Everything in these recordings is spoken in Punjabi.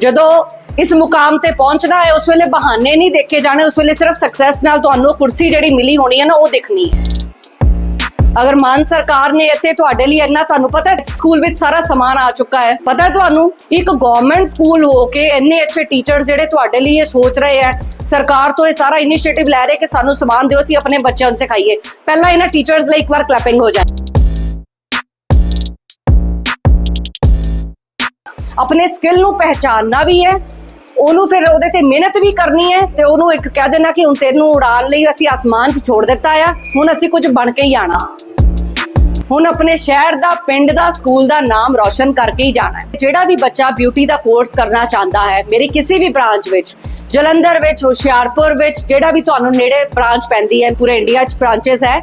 ਜਦੋਂ ਇਸ ਮੁਕਾਮ ਤੇ ਪਹੁੰਚਣਾ ਹੈ, ਉਸ ਵੇਲੇ ਬਹਾਨੇ ਨਹੀਂ ਦੇਖੇ ਜਾਣੇ, ਉਸ ਵੇਲੇ ਸਿਰਫ ਸਕਸੈਸ ਨਾਲ ਤੁਹਾਨੂੰ ਕੁਰਸੀ ਜਿਹੜੀ ਮਿਲੀ ਹੋਣੀ ਹੈ ਨਾ, ਉਹ ਦਿਖਣੀ ਹੈ। ਅਗਰ ਮਾਨ ਸਰਕਾਰ ਨੇ ਇੱਥੇ ਤੁਹਾਡੇ ਲਈ ਇੰਨਾ, ਤੁਹਾਨੂੰ ਪਤਾ ਹੈ, ਸਕੂਲ ਵਿੱਚ ਸਾਰਾ ਸਮਾਨ ਆ ਚੁੱਕਾ ਹੈ। ਪਤਾ ਹੈ ਤੁਹਾਨੂੰ, ਇੱਕ ਗਵਰਨਮੈਂਟ ਸਕੂਲ ਹੋ ਕੇ ਇੰਨੇ ਅੱਛੇ ਟੀਚਰ ਜਿਹੜੇ ਤੁਹਾਡੇ ਲਈ ਇਹ ਸੋਚ ਰਹੇ ਹੈ, ਸਰਕਾਰ ਤੋਂ ਇਹ ਸਾਰਾ ਇਨੀਸ਼ੀਏਟਿਵ ਲੈ ਰਹੇ ਕਿ ਸਾਨੂੰ ਸਮਾਨ ਦਿਓ, ਅਸੀਂ ਆਪਣੇ ਬੱਚਿਆਂ ਨੂੰ ਸਿਖਾਈਏ। ਪਹਿਲਾਂ ਇਹਨਾਂ ਟੀਚਰਸ ਲਈ ਇੱਕ ਵਾਰ ਕਲੈਪਿੰਗ ਹੋ ਜਾਏ। ਆਪਣੇ ਸਕਿੱਲ ਨੂੰ ਪਹਿਚਾਨਣਾ ਵੀ ਹੈ, ਉਹਨੂੰ ਫਿਰ ਉਹਦੇ ਤੇ ਮਿਹਨਤ ਵੀ ਕਰਨੀ ਹੈ ਤੇ ਉਹਨੂੰ ਇੱਕ ਕਹਿ ਦੇਣਾ ਕਿ ਹੁਣ ਤੈਨੂੰ ਉਡਾਣ ਲਈ ਅਸੀਂ ਆਸਮਾਨ 'ਚ ਛੋੜ ਦਿੱਤਾ ਆ, ਹੁਣ ਅਸੀਂ ਕੁਝ ਬਣ ਕੇ ਹੀ ਆਣਾ ਹੁਣ ਆਪਣੇ ਸ਼ਹਿਰ ਦਾ, ਪਿੰਡ ਦਾ, ਸਕੂਲ ਦਾ ਨਾਮ ਰੌਸ਼ਨ ਕਰਕੇ ਹੀ ਜਾਣਾ ਹੈ। ਜਿਹੜਾ ਵੀ ਬੱਚਾ ਬਿਊਟੀ ਦਾ ਕੋਰਸ ਕਰਨਾ ਚਾਹੁੰਦਾ ਹੈ, ਮੇਰੀ ਕਿਸੇ ਵੀ ਬ੍ਰਾਂਚ ਵਿੱਚ, ਜਲੰਧਰ ਵਿੱਚ, ਹੁਸ਼ਿਆਰਪੁਰ ਵਿੱਚ, ਜਿਹੜਾ ਵੀ ਤੁਹਾਨੂੰ ਨੇੜੇ ਬ੍ਰਾਂਚ ਪੈਂਦੀ ਹੈ, ਪੂਰੇ ਇੰਡੀਆ 'ਚ ਬ੍ਰਾਂਚਸ ਹੈ,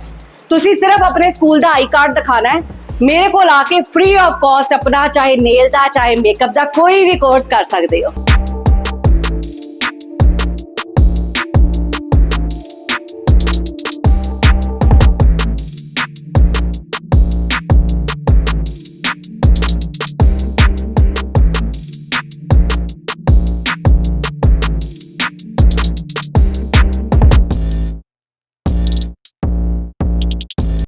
ਤੁਸੀਂ ਸਿਰਫ ਆਪਣੇ ਸਕੂਲ ਦਾ ਆਈ ਕਾਰਡ ਦਿਖਾਣਾ ਹੈ ਮੇਰੇ ਕੋਲ ਆ ਕੇ ਫ੍ਰੀ ਆਫ ਕਾਸਟ ਆਪਣਾ, ਚਾਹੇ ਨੇਲ ਦਾ, ਚਾਹੇ ਮੇਕਅਪ ਦਾ, ਕੋਈ ਵੀ ਕੋਰਸ ਕਰ ਸਕਦੇ ਹੋ।